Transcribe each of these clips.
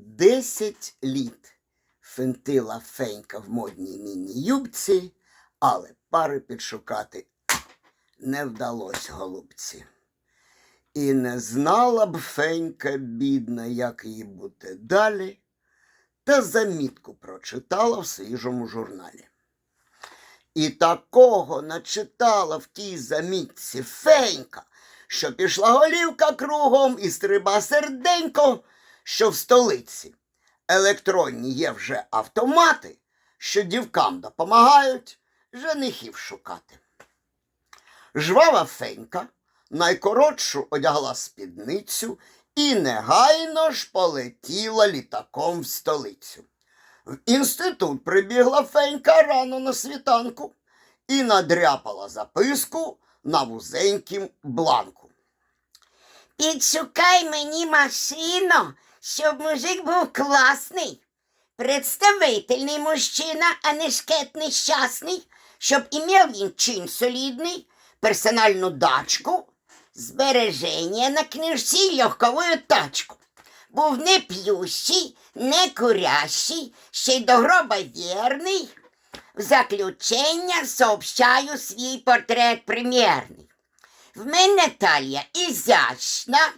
Десять літ фентила фенька в модній міні-юбці, але пари підшукати не вдалось голубці. І не знала б фенька, бідна, як їй бути далі, та замітку прочитала в свіжому журналі. І такого начитала в тій замітці фенька, що пішла голівка кругом і стриба серденько, що в столиці електронні є вже автомати, що дівкам допомагають женихів шукати. Жвава фенька найкоротшу одягла спідницю і негайно ж полетіла літаком в столицю. В інститут прибігла фенька рано на світанку і надряпала записку на вузенькім бланку. Підшукай мені машину, щоб мужик був класний, представительний мужчина, а не шкет нещасний, щоб імів він чин солідний, персональну дачку, збереження на книжці й легкову тачку. Був не п'ющий, не курящий, ще й до гроба вірний. В заключення сообщаю свій портрет примірний. В мене талія ізящна,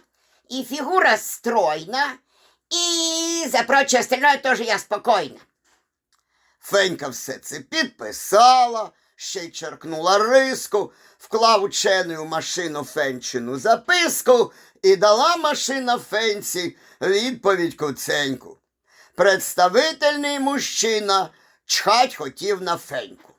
і фігура стройна, і за проче остальное теж я спокійна. Фенька все це підписала, ще й черкнула риску, вклав ученою машину фенчину записку і дала машина фенці відповідь куценьку. Представительний мужчина чхать хотів на феньку.